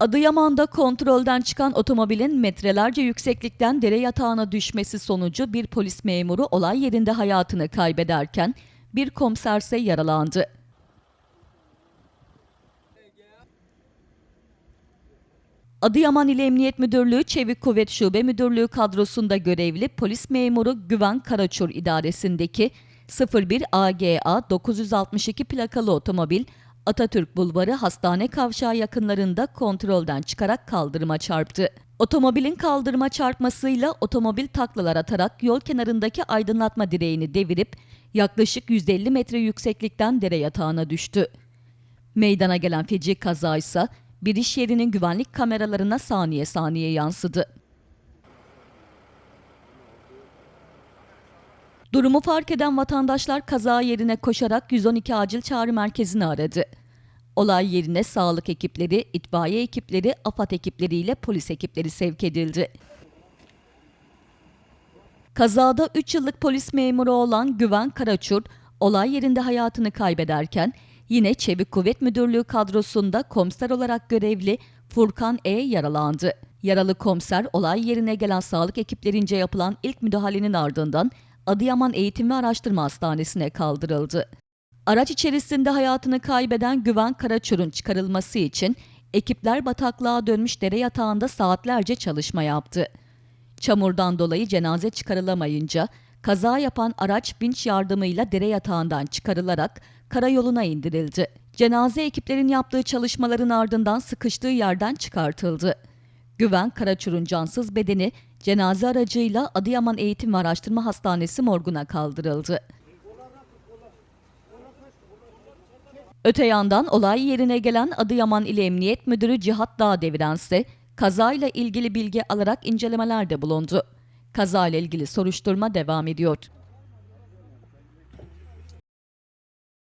Adıyaman'da kontrolden çıkan otomobilin metrelerce yükseklikten dere yatağına düşmesi sonucu bir polis memuru olay yerinde hayatını kaybederken bir komiserse yaralandı. Adıyaman İl Emniyet Müdürlüğü Çevik Kuvvet Şube Müdürlüğü kadrosunda görevli polis memuru Güven Karaçur idaresindeki 01 AGA 962 plakalı otomobil Atatürk Bulvarı Hastane Kavşağı yakınlarında kontrolden çıkarak kaldırıma çarptı. Otomobilin kaldırıma çarpmasıyla otomobil taklalar atarak yol kenarındaki aydınlatma direğini devirip yaklaşık 150 metre yükseklikten dere yatağına düştü. Meydana gelen feci kaza ise bir iş yerinin güvenlik kameralarına saniye saniye yansıdı. Durumu fark eden vatandaşlar kaza yerine koşarak 112 acil çağrı merkezini aradı. Olay yerine sağlık ekipleri, itfaiye ekipleri, AFAD ekipleriyle polis ekipleri sevk edildi. Kazada 3 yıllık polis memuru olan Güven Karaçur, olay yerinde hayatını kaybederken yine Çevik Kuvvet Müdürlüğü kadrosunda komiser olarak görevli Furkan E yaralandı. Yaralı komiser olay yerine gelen sağlık ekiplerince yapılan ilk müdahalenin ardından Adıyaman Eğitim ve Araştırma Hastanesi'ne kaldırıldı. Araç içerisinde hayatını kaybeden Güven Karaçur'un çıkarılması için ekipler bataklığa dönmüş dere yatağında saatlerce çalışma yaptı. Çamurdan dolayı cenaze çıkarılamayınca kaza yapan araç vinç yardımıyla dere yatağından çıkarılarak karayoluna indirildi. Cenaze ekiplerin yaptığı çalışmaların ardından sıkıştığı yerden çıkartıldı. Güven Karaçur'un cansız bedeni cenaze aracıyla Adıyaman Eğitim ve Araştırma Hastanesi morguna kaldırıldı. Öte yandan olay yerine gelen Adıyaman İl Emniyet Müdürü Cihat Dağdeviren kazayla ilgili bilgi alarak incelemelerde bulundu. Kazayla ilgili soruşturma devam ediyor.